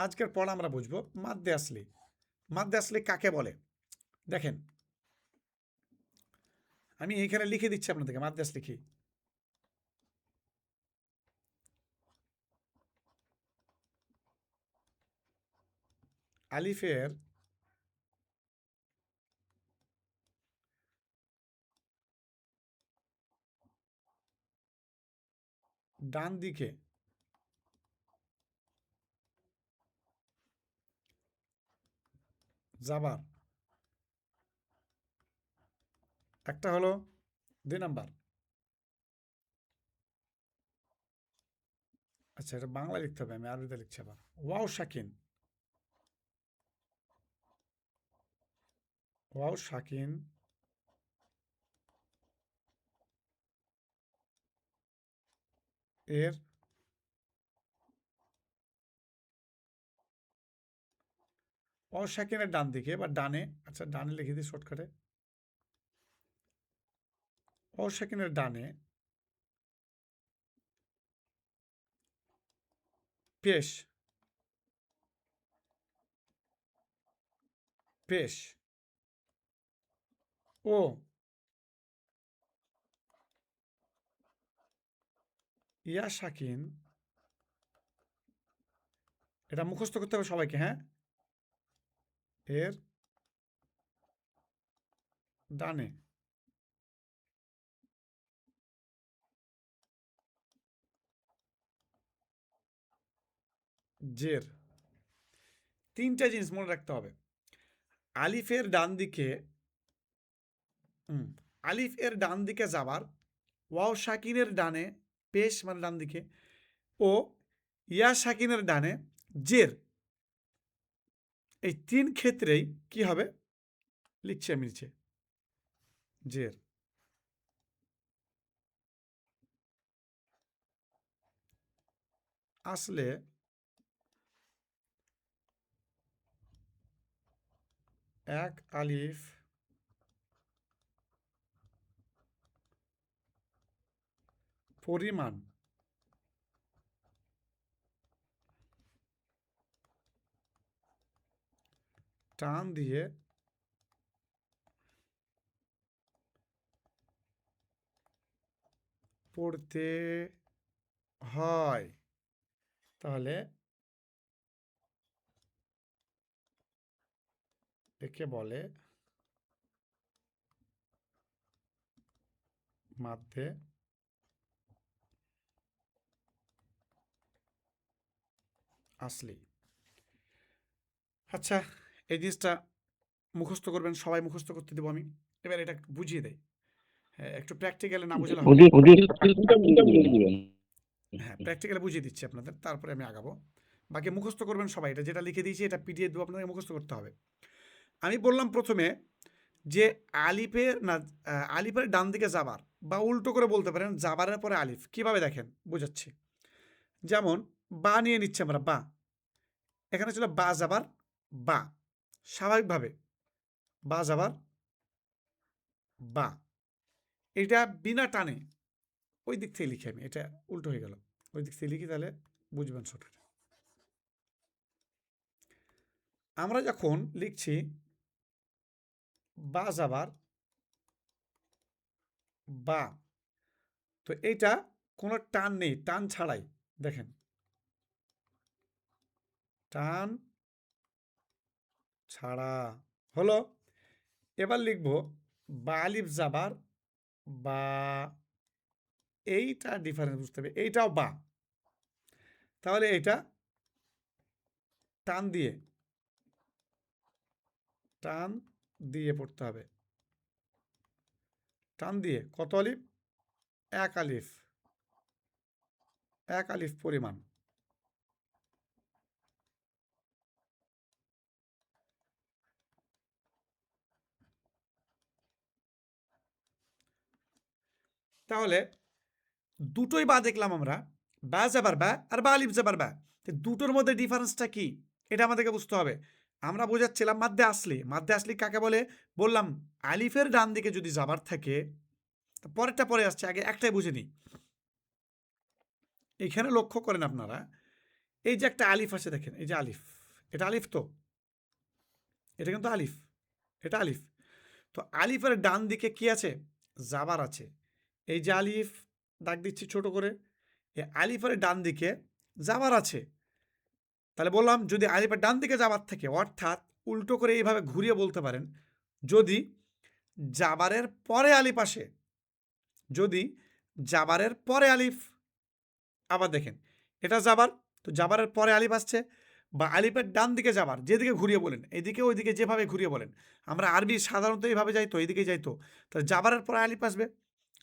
আজকের পড়া আমরা বুঝব মাদ্দে আসলি। মাদ্দে আসলি কাকে বলে? দেখেন। আমি এইখানে লিখে দিচ্ছি আপনাদেরকে মাদ্দে আসলি কি? আলিফের ডান দিকে যাবার। একটা হলো দুই নাম্বার। আচ্ছা এটা বাংলা লিখতে হবে, আমি আরবিতে লিখছি আবার। ওয়াও শাকিন। ওয়াও শাকিন। এর অশাকিনের ডান দিকে বা ডানে আচ্ছা ডানে লিখে দিই শর্টকাটে অশাকিনের ডানে পেশ। পেশ। ও। ইয়া শাকিন এটা মুখস্থ করতে হবে সবাইকে হ্যাঁ? এর ডানে। জের। তিনটা জিনিস মনে রাখতে হবে। আলিফের ডান দিকে আলিফ এর ডান দিকে যাবার, ওয়াও শাকিনের ডানে, পেশ মানে ডান দিকে ও ইয়া শাকিনের ডানে, জের। এই তিন ক্ষেত্রেই কি হবে? লিখছি আমি নিচে। জের আসলে এক আলিফ পরিমাণ টান দিয়ে পড়তে হয়। তাহলে একে বলে মাধ্যে আসলি। আচ্ছা এই জিনিসটা মুখস্থ করবেন সবাই মুখস্থ করতে দেবো আমি। এবার এটা বুঝিয়ে দেয় হ্যাঁ একটু প্র্যাকটিক্যালে না বুঝলে হবে। হ্যাঁ প্র্যাকটিক্যালে বুঝিয়ে দিচ্ছি আপনাদের তারপরে আমি আগাবো। বাকি মুখস্থ করবেন সবাই এটা যেটা লিখে দিয়েছি এটা পিডিএফ দেবো আপনাদের মুখস্থ করতে হবে। আমি বললাম প্রথমে যে আলিফের না আলিফের ডান দিকে যাবার বা উল্টো করে বলতে পারেন যাবারের পরে আলিফ কীভাবে দেখেন? বোঝাচ্ছি। যেমন বা নিয়ে নিচ্ছি আমরা বা। এখানে ছিল বা যাবার বা। স্বাভাবিকভাবে। বা যাবার বা। এটা বিনা টানে ওই দিক থেকে লিখি আমি, এটা উল্টো হয়ে গেল। ওই দিক থেকে লিখি তাহলে বুঝবেন সঠিক আমরা যখন লিখছি বা যাবার বা, তো এইটা কোনো টান নেই, টান ছাড়াই। দেখেন। টান ছাড়া হলো। এবার লিখব বা আলিফ যাবার বা এইটা ডিফারেন্স বুঝতে হবে। এইটাও বা। তাহলে এটা টান দিয়ে টান দিয়ে পড়তে হবে। টান দিয়ে কত আলিফ? এক আলিফ। এক আলিফ পরিমাণ। তাহলে দুটোই বা দেখলাম আমরা। বা যাবার বা, আর বা আলিফ যাবার বা। তো দুটোর মধ্যে ডিফারেন্সটা কি? এটা আমাদেরকে বুঝতে হবে। আমরা বোঝাচ্ছিলাম মাধ্যে আসলি। মাধ্যে আসলি কাকে বলে? বললাম, আলিফের ডান দিকে যদি যাবার থাকে পরেরটা পরে আসছে, আগে একটাই বুঝে নিই। এখানে লক্ষ্য করেন আপনারা, এই যে একটা আলিফ আছে দেখেন, এই যে আলিফ, এটা আলিফ তো? এটা কিন্তু আলিফ, এটা আলিফ। তো আলিফের ডান দিকে কি আছে? জাবার আছে। এই যে আলিফ দাগ দিচ্ছি ছোট করে। এই আলিফের ডান দিকে জাবার আছে। তাহলে বললাম যদি আলিফের ডান দিকে যাবার থাকে, অর্থাৎ উল্টো করে এইভাবে ঘুরিয়ে বলতে পারেন, যদি জাবারের পরে আলিফ আসে, যদি জাবারের পরে আলিফ, আবার দেখেন, এটা জাবার তো জাবারের পরে আলিফ আসছে বা আলিফের ডান দিকে যাবার, যেদিকে ঘুরিয়ে বলেন, এদিকে ওইদিকে যেভাবে ঘুরিয়ে বলেন, আমরা আরবি সাধারণত এইভাবে যাইতো এইদিকে যাইতো তাহলে জাবারের পরে আলিফ আসবে।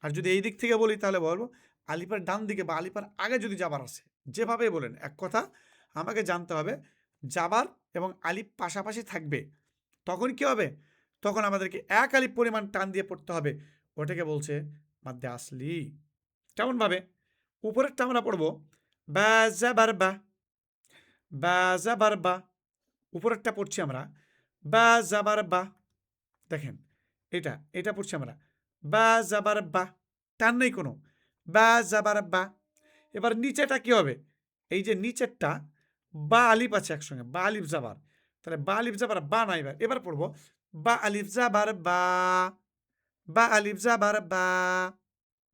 আর যদি এই দিক থেকে বলি তাহলে বলব আলিপার ডান দিকে বা আলিপার আগে যদি যাবার আসে যেভাবে বলেন, এক কথা আমাকে জানতে হবে যাবার এবং আলিফ পাশাপাশি থাকবে, তখন কি হবে? তখন আমাদেরকে এক আলিফ পরিমাণ টান দিয়ে পড়তে হবে, ওটাকে বলছে মাদ্দে আসলি। কেমনভাবে উপরেরটা আমরা পড়ব, বা জাবার বা বা জাবার বা, উপরেরটা পড়ছি আমরা, বা জাবার বা, দেখেন, এটা এটা পড়ছি আমরা বা জাবার বা টান নেই কোনো। বা জাবার বা, এবার নিচেটা কি হবে? এই যে নিচেরটা, বা আলিফ আছে একসঙ্গে, বা আলিফ জাবার তাহলে বা আলিফ জাবার বা না এবার এবার পড়ব, বা আলিফ জাবার বা বা আলিফ জাবার বা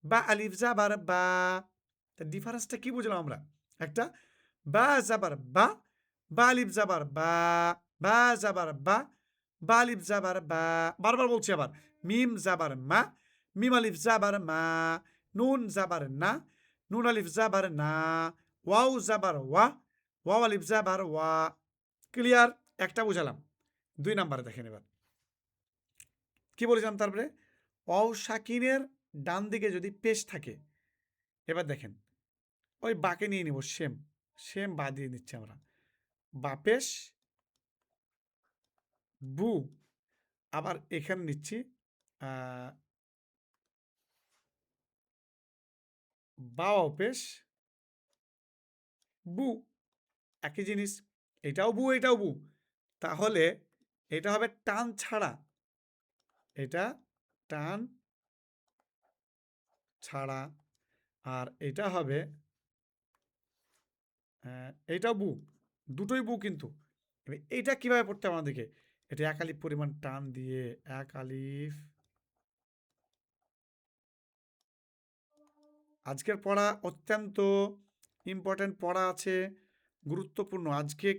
বা আলিফ জাবার বা। তা ডিফারেন্সটা কি বুঝলাম আমরা? একটা, বা জাবার বা বা আলিফ জাবার বা বা জাবার বা বা আলিফ জাবার বা, বারবার বলছি আবার। মিম জাবার মা মিম আলিফ জাবার মা নুন জাবার না নুন আলিফ জাবার না ওয়াও জাবার ওয়া ওয়াও আলিফ জাবার ওয়া ক্লিয়ার একটা বুঝালাম। দুই নাম্বারে দেখেন এবার। কি বলেছিলাম তারপরে? ওয়াও শাকিনের ডান দিকে যদি পেশ থাকে, এবার দেখেন। ওই বাকে নিয়ে নিব, সেম। সেম বা দিয়ে নিচ্ছি আমরা। বাপেশ বু। আবার এখানে নিচ্ছি বা অপেশ, বু, একই জিনিস। এটাও বু এটাও বু। তাহলে এটা হবে টান ছাড়া। এটা টান ছাড়া। আর এটা হবে এইটাও বু। দুটোই বু কিন্তু। এইটা কীভাবে পড়তে আমাদেরকে? এটা এক আলিফ পরিমাণ টান দিয়ে এক আলিফ আজকের পড়া অত্যন্ত ইম্পর্ট্যান্ট পড়া আছে, গুরুত্বপূর্ণ। আজকে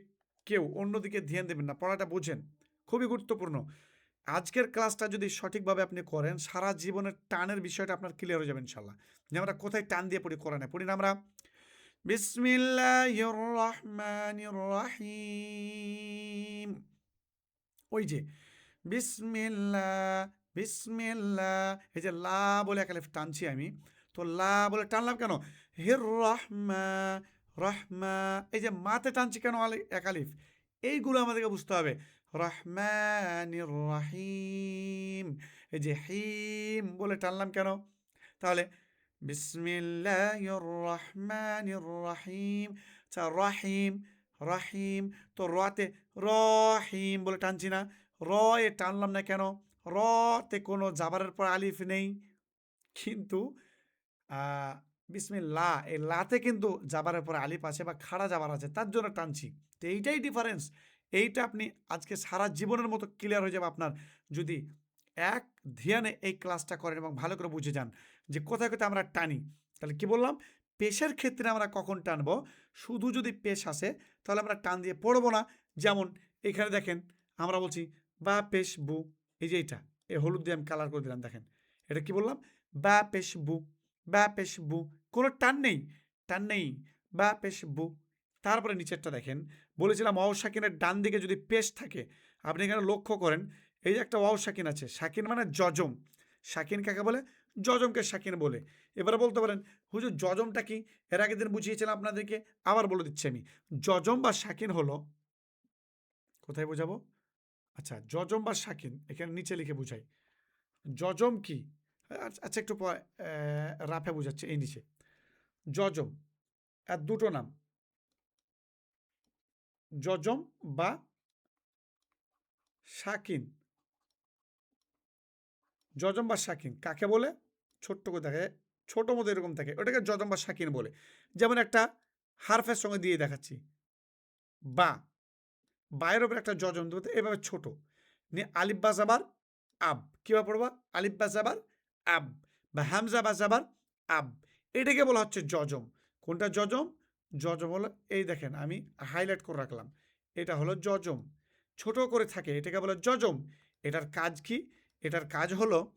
কেউ অন্যদিকে ধ্যান দেবেন না, পড়াটা বোঝেন, খুবই গুরুত্বপূর্ণ। আজকের ক্লাসটা যদি সঠিকভাবে আপনি করেন, সারা জীবনের টানের বিষয়টা আপনার ক্লিয়ার হয়ে যাবে ইনশাল্লাহ যে আমরা কোথায় টান দিয়ে পড়ি কোরআনে? পড়ি না আমরা? বিসমিল্লাহির রহমানির রহিম ওই যে বিসমিল্লাহ বিসমিল্লাহ এই যে লা বলে এক টানছি আমি। তো লা বলে টানলাম কেন? হির রহমা রহমা, এই যে মাতে টানছি কেন এক আলিফ? এইগুলো আমাদেরকে বুঝতে হবে। রহমানির রহিম, এই যে হিম বলে টানলাম কেন? তাহলে বিসমিল্লাহির রহমানির রহিম আচ্ছা রহিম রহিম, তো রতে রহিম বলে টানছি না। র এ টানলাম না কেন? রতে কোনো জাবারের পর আলিফ নেই। কিন্তু বিসমিল্লা, এই লাতে কিন্তু জাবারের পর আলিফ আছে বা খাড়া জাবার আছে, তার জন্য টানছি। তো এইটাই ডিফারেন্স এইটা আপনি আজকে সারা জীবনের মতো ক্লিয়ার হয়ে যাবে আপনার। যদি এক ধ্যানে এই ক্লাসটা করেন এবং ভালো করে বুঝে যান যে কোথায় কোথায় আমরা টানি, তাহলে কি বললাম? পেশের ক্ষেত্রে আমরা কখন টানবো? শুধু যদি পেশ আসে, তাহলে আমরা টান দিয়ে পড়ব না। যেমন এখানে দেখেন, আমরা বলছি, বা পেশ বু। এই যে এইটা, এই হলুদ দিয়ে আমি কালার করে দিলাম, দেখেন। এটা কি বললাম? বা পেশ বু। বা পেশ বু। কোনো টান নেই টান নেই, বা পেশ বু। তারপরে নিচেরটা দেখেন। বলেছিলাম অও শাকিনের ডান দিকে যদি পেশ থাকে, আপনি এখানে লক্ষ্য করেন, এই যে একটা অও শাকিন আছে, শাকিন মানে যজম। শাকিন কাকে বলে? যজমকে শাকিন বলে। এবারে বলতে পারেন, হুজুর, যজমটা কি? এর আগের দিন বুঝিয়েছিলাম আপনাদেরকে, আবার বলে দিচ্ছি আমি। যজম বা শাকিন হলো, কোথায় বোঝাবো? আচ্ছা যজম বা শাকিন, এখানে নিচে লিখে বুঝাই। যজম কি? আচ্ছা একটু রাফে বোঝাচ্ছে, এই নিচে। যজম আর দুটো নাম। যজম বা শাকিন। যজম বা শাকিন, কাকে বলে? ছোট্ট করে দেখে, ছোটো মতো এরকম থাকে। ওটাকে যজম বা শাকিন বলে। যেমন একটা হারফের সঙ্গে দিয়ে দেখাচ্ছি। বা, বায়ের ওপর একটা যজম দেবো এভাবে ছোট। নিয়ে আলিফ আবার আব। কীভাবে পড়বা? আলিফ বা জাবার আব, বা হামজা বা জাবার আব। এটাকে বলা হচ্ছে যজম। কোনটা যজম? যজম হলো, এই দেখেন, আমি হাইলাইট করে রাখলাম। এটা হলো যজম। ছোট করে থাকে, এটাকে বলে যজম। এটার কাজ কি? এটার কাজ হলো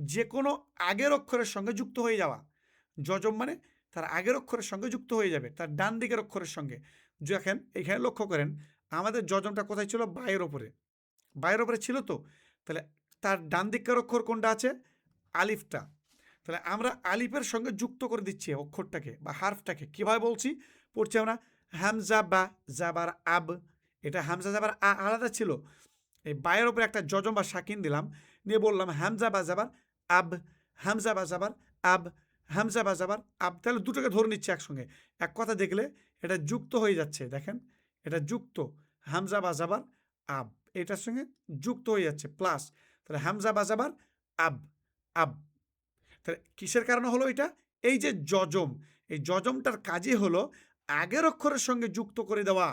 যে কোনো আগের অক্ষরের সঙ্গে যুক্ত হয়ে যাওয়া। যজম মানে তার আগের অক্ষরের সঙ্গে যুক্ত হয়ে যাবে, তার ডান দিকের অক্ষরের সঙ্গে। দেখেন, এখানে লক্ষ্য করেন, আমাদের যজমটা কোথায় ছিল? বায়ের ওপরে। বায়ের ওপরে ছিল তো? তাহলে তার ডান দিকের অক্ষর কোনটা আছে? আলিফটা। তাহলে আমরা আলিফের সঙ্গে যুক্ত করে দিচ্ছি অক্ষরটাকে বা হার্ফটাকে। কীভাবে বলছি? পড়ছি আমরা হামজা বা জাবার আব। এটা হামজা, জাবার আ আলাদা ছিল। এই বায়ের ওপরে একটা যজম বা শাকিন দিলাম। নিয়ে বললাম হামজা বা জাবার আব, হামজা বা জাবার আব, হামজা বা জাবার আব। তাহলে দুটোকে ধরে নিচ্ছে একসঙ্গে। এক কথা দেখলে এটা যুক্ত হয়ে যাচ্ছে, দেখেন। এটা যুক্ত, হামজা বা জাবার আব। এটার সঙ্গে যুক্ত হয়ে যাচ্ছে প্লাস তাহলে হামজা বা জাবার আব। আব তাহলে কিসের কারণে হলো এটা? এই যে যজম, এই যজমটার কাজই হলো আগের অক্ষরের সঙ্গে যুক্ত করে দেওয়া।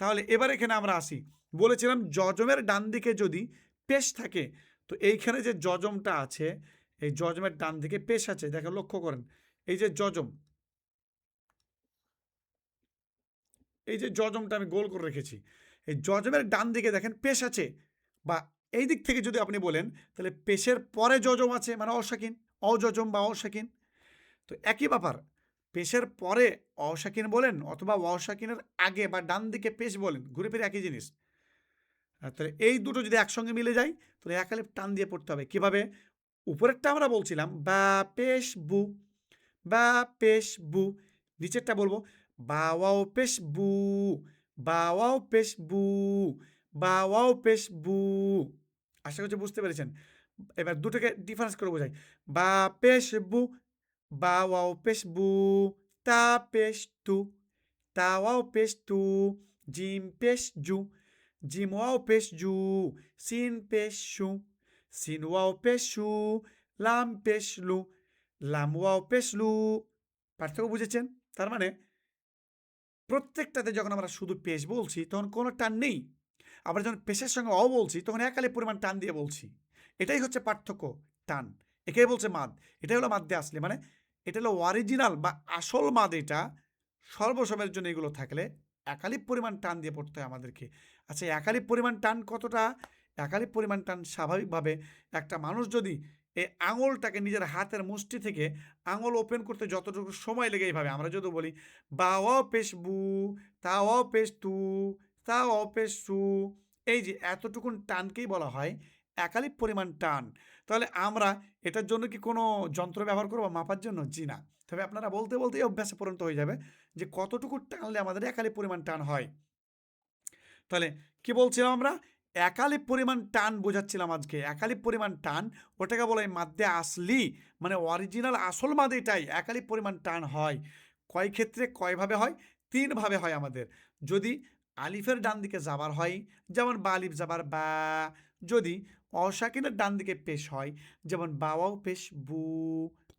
তাহলে এবার এখানে আমরা আসি। বলেছিলাম যজমের ডান দিকে যদি পেশ থাকে, তো এইখানে যে যজমটা আছে, এই যজমের ডান দিকে পেশ আছে দেখেন লক্ষ্য করেন, এই যে যজম। এই যে যজমটা আমি গোল করে রেখেছি, এই যজমের ডান দিকে দেখেন পেশ আছে, বা এই দিক থেকে যদি আপনি বলেন, তাহলে পেশের পরে যজম আছে মানে অশাকিন, অযজম বা অশাকিন। তো একই ব্যাপার, পেশের পরে অশাকিন বলেন অথবা অশাকিনের আগে বা ডান দিকে পেশ বলেন, ঘুরে ফিরে একই জিনিস। তাহলে এই দুটো যদি একসঙ্গে মিলে যায়, তাহলে একালিপ টান দিয়ে পড়তে হবে। কীভাবে? উপরেরটা আমরা বলছিলাম, বা পেশ বু, বা পেশ বু, নিচেরটা বলব, বা বাওয়াও পেশ বু, বা বাওয়াও পেশ বু। বাওয়াও পেশ বু। আশা করছি বুঝতে পেরেছেন। এবার দুটোকে ডিফারেন্স করে বোঝাই। বা পেশ বু বাওয়াও পেশ বু, তা পেশ তু, তা তাওয়াও পেশ তু, জিম পেশ জু, জিম ওয়াও পেশ জু, সিন পেশ শু সিন ওয়াও পেশ শু লাম পেশ লু, লাম ওয়াও পেশ লু। পার্থক্য বুঝেছেন? তার মানে প্রত্যেকটাতে যখন আমরা শুধু পেশ বলছি, তখন কোনো টান নেই। আবার যখন পেশের সঙ্গে অ বলছি, তখন একালে পরিমাণ টান দিয়ে বলছি। এটাই হচ্ছে পার্থক্য টান। একেই বলছে মাদ। এটাই হলো মাদ্দে আসলে। মানে এটা হলো অরিজিনাল বা আসল মাদ এটা সর্বসময়ের জন্য এগুলো থাকলে একালিপ পরিমাণ টান দিয়ে পড়তে হয় আমাদেরকে। আচ্ছা একালিপ পরিমাণ টান কতটা? একালিপ পরিমাণ টান স্বাভাবিকভাবে একটা মানুষ যদি এই আঙুলটাকে নিজের হাতের মুষ্টি থেকে আঙুল ওপেন করতে যতটুকু সময় লেগে এইভাবে, আমরা যদি বলি বা অ পেশ বু তা অ পেশ তু তা অ পেশ সু। এই যে এতটুকুন টানকেই বলা হয়, একালিপ পরিমাণ টান। তাহলে আমরা এটার জন্য কি কোনো যন্ত্র ব্যবহার করব মাপার জন্য? জি না। তবে আপনারা বলতে বলতেই অভ্যাসে পরিণত হয়ে যাবে যে কতটুকু টানলে আমাদের একালি পরিমাণ টান হয়। তাহলে কি বলছিলাম আমরা? একালি পরিমাণ টান বোঝাচ্ছিলাম আজকে। একালি পরিমাণ টান, ওটাকে বলে মাদ্দে আসলি মানে অরিজিনাল আসল মাদ এটাই একালি পরিমাণ টান হয়। কয় ক্ষেত্রে কয়ভাবে হয়? তিনভাবে হয় আমাদের। যদি আলিফের ডান দিকে যাবার হয়, যেমন বা আলিফ যাবার বা। যদি অশাকিনের ডান দিকে পেশ হয়, যেমন বাওয়াও পেশ বু,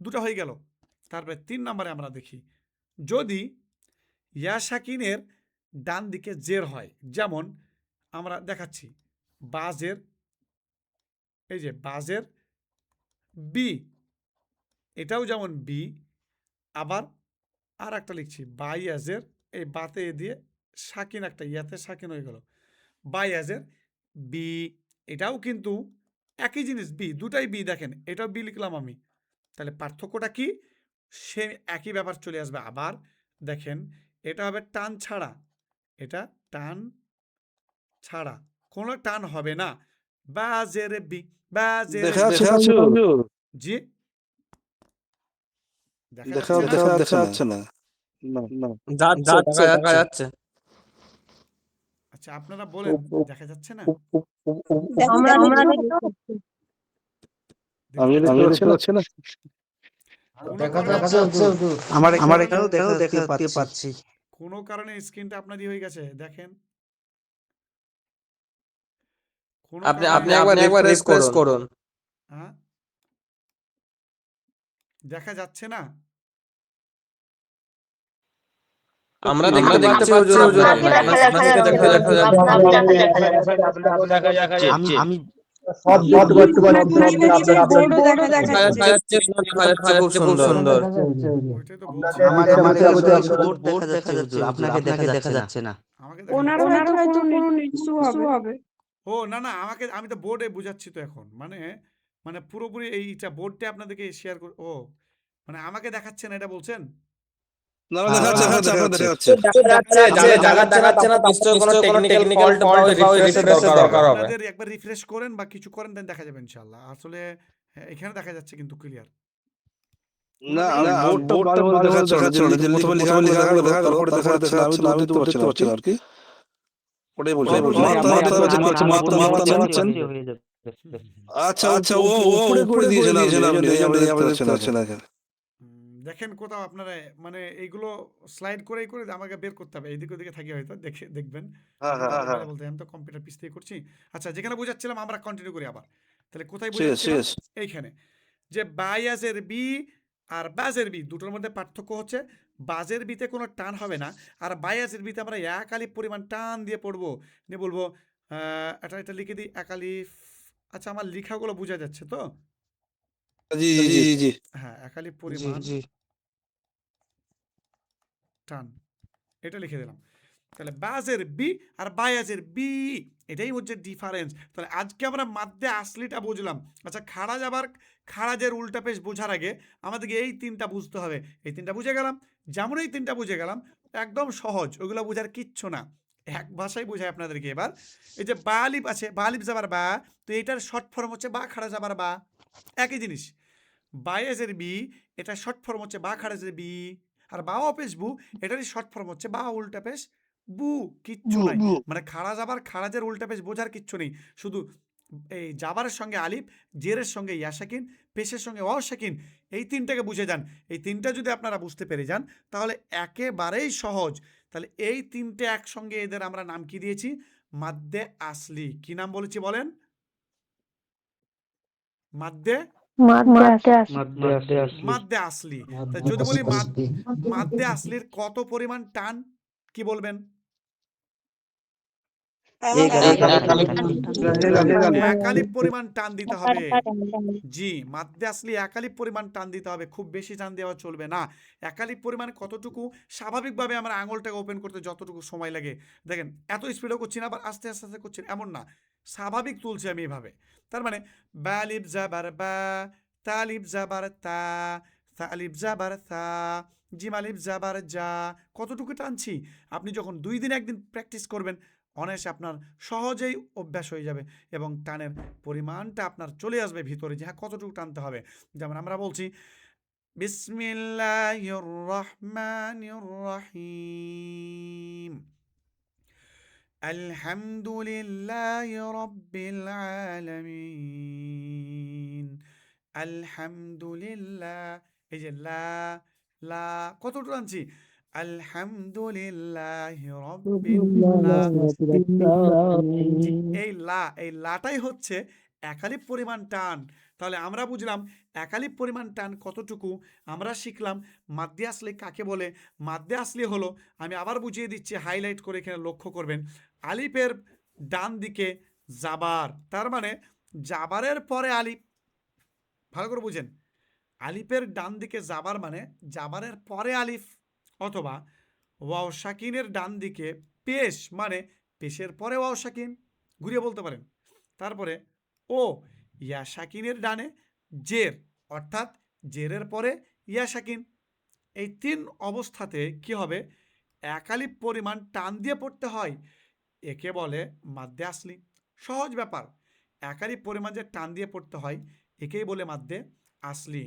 দুটো হয়ে গেল। তারপরে তিন নম্বরে আমরা দেখি, যদি ইয়া শাকিনের ডান দিকে জের হয়, যেমন আমরা দেখাচ্ছি, বাজের, এই যে বাজের বি, এটাও যেমন বি, আবার আর একটা লিখছি বাইয়াজের এই বাতে দিয়ে শাকিন একটা ইয়াতে শাকিন হয়ে গেল। বাইয়াজের বি এটাও কিন্তু একই জিনিস বি দুটাই বি দেখেন এটাও বি লিখলাম আমি। তাহলে পার্থক্যটা কি? সে একই ব্যাপার চলে আসবে। আবার দেখেন এটা হবে টান ছাড়া এটা টান ছাড়া কোনো টান হবে না। বাজের বি বাজের জি? দেখা যাচ্ছে না? না যাচ্ছে। আচ্ছা আপনারা বলেন দেখা যাচ্ছে না? আমরা কোনো কারণে- এখানেও দেখতে পাচ্ছি। কোনো স্ক্রিনটা আপনারই হয়ে গেছে দেখেন। আপনি আপনি আপনি একবার রিফ্রেশ করুন। হ্যাঁ? দেখা যাচ্ছে না? আমরা দেখতে পাচ্ছি হুজুর হুজুর আপনাকে দেখা দেখা যাচ্ছে। দেখা দেখা যাচ্ছে। আপনাকে দেখা দেখা যাচ্ছে। আমি আমি দেখা যাচ্ছে। দেখা যাচ্ছে। খুব সুন্দর। বোর্ড দেখা আপনাকে দেখা না। ওনার হয়তো হবে। ও না না আমাকে আমি তো বোর্ডে বুঝাচ্ছি তো এখন। মানে মানে পুরোপুরি এইটা বোর্ডটা আপনাদেরকে শেয়ার ও মানে আমাকে দেখাচ্ছেন এটা বলছেন? একবার রিফ্রেশ করেন বা কিছু করেন দেন দেখা যাবে ইনশাআল্লাহ আসলে হ্যাঁ, এখানে দেখা যাচ্ছে কিন্তু ক্লিয়ার না হয়ে আচ্ছা আচ্ছা ও ও উপরে করে দিয়েছেন আপনি আপনি আপনি দেখতে পাচ্ছেন না হুম, দেখেন কোথাও আপনারা মানে এইগুলো স্লাইড করেই করে আমাকে বের করতে হবে। এইদিকে ওদিকে থাকি হয়তো দেখে দেখবেন। হ্যাঁ হ্যাঁ হ্যাঁ। বলতে আমি তো কম্পিউটার পিস থেকে করছি। আচ্ছা যেখানে বোঝাচ্ছিলাম আমরা কন্টিনিউ করি আবার। তাহলে কোথায় বোঝাচ্ছিলাম? এইখানে। যে বায়াজের বি আর বাজের বি দুটোর মধ্যে পার্থক্য হচ্ছে বাজের বিতে কোনো টান হবে না আর বায়াজের বিতে আমরা এক আলিফ পরিমাণ টান দিয়ে পড়ব। নিয়ে বলব আহ, এটা এটা লিখে দিই এক আলিফ আচ্ছা আমার লেখাগুলো বোঝা যাচ্ছে তো? জি জি জি হ্যাঁ এক আলিফ পরিমাণ টান। এটা লিখে দিলাম। তাহলে বাজের বি আর বায়াজের বি এটাই হচ্ছে ডিফারেন্স তাহলে আজকে আমরা মাধ্যে আসলিটা বুঝলাম। আচ্ছা খাড়া যাবার খাড়াজের উল্টা পেশ বোঝার আগে আমাদেরকে এই তিনটা বুঝতে হবে। এই তিনটা বুঝে গেলাম। যেমন এই তিনটা বুঝে গেলাম, একদম সহজ ওগুলো বোঝার কিচ্ছু না। এক ভাষায় বোঝায় আপনাদেরকে এবার। এই যে বা আলিফ আছে, বা আলিফ যাবার বা, তো এটার শর্ট ফর্ম হচ্ছে বা খাড়া যাবার বা। একই জিনিস। বায়াজের বি এটা শর্ট ফর্ম হচ্ছে বা খাড়াজের বি আর বা অপেশ বু এটারই শর্ট ফর্ম হচ্ছে বা উল্টা পেশ বু কিচ্ছু নাই। মানে খাড়া যাবার খাড়াজের উল্টা পেশ বোঝার কিচ্ছু নেই। শুধু এই জাবারের সঙ্গে আলিফ জেরের সঙ্গে ইয়াসাকিন পেশের সঙ্গে অসাকিন এই তিনটাকে বুঝে যান। এই তিনটা যদি আপনারা বুঝতে পেরে যান তাহলে একেবারেই সহজ। তাহলে এই তিনটে একসঙ্গে এদের আমরা নাম কি দিয়েছি? মাদ্দে আসলি। কি নাম বলেছি বলেন? মাদ্দে মাদ্দে আসলি। যদি বলি মাদ- মাদ্দে আসলির কত পরিমাণ টান কি বলবেন? একালিপ পরিমাণ টান দিতে হবে। জি মাদ্দে আসলে একালিপ পরিমাণ টান দিতে হবে। খুব বেশি টান দেওয়া চলবে না। একালিপ পরিমাণ কতটুকু? স্বাভাবিকভাবে আমরা আঙুলটাকে ওপেন করতে যতটুকু সময় লাগে। দেখেন এত স্পিডও করছি না আবার আস্তে আস্তে আস্তে করছি এমন না। স্বাভাবিক তুলছি আমি এভাবে। তার মানে বালিব জাবার বা জাবার তা জাবার যা কতটুকু টানছি? আপনি যখন দুই দিন একদিন প্র্যাকটিস করবেন অনায়াসে আপনার সহজেই অভ্যাস হয়ে যাবে এবং টানের পরিমাণটা আপনার চলে আসবে ভিতরে যে হ্যাঁ কতটুকু টানতে হবে। যেমন আমরা বলছি বিসমিল্লাহির রহমানির রহিম আলহামদুলিল্লাহি রাব্বিল আলামিন। আলহামদুলিল্লাহ। এই যে লা লা কতটুকু জি, এই লা এই লাটাই হচ্ছে একালিপ পরিমাণ টান। তাহলে আমরা বুঝলাম একালিপ পরিমাণ টান কতটুকু? আমরা শিখলাম মাদ্দে আসলে কাকে বলে? মাদ্দে আসলে হলো আমি আবার বুঝিয়ে দিচ্ছি হাইলাইট করে এখানে লক্ষ্য করবেন আলিফের ডান দিকে জাবার তার মানে জাবারের পরে আলিফ ভালো করে বুঝেন আলিফের ডান দিকে জাবার মানে জাবারের পরে আলিফ। অথবা ওয়াও শাকিনের ডান দিকে পেশ মানে পেশের পরে ওয়াও শাকিন, ঘুরিয়ে বলতে পারেন। তারপরে ও ইয়া শাকিনের ডানে জের, অর্থাৎ জেরের পরে ইয়া শাকিন। এই তিন অবস্থাতে কি হবে? একালি পরিমাণ টান দিয়ে পড়তে হয়। একে বলে মাদ্দে আসলি। সহজ ব্যাপার। একালি পরিমাণ যে টান দিয়ে পড়তে হয়, একেই বলে মাদ্দে আসলি।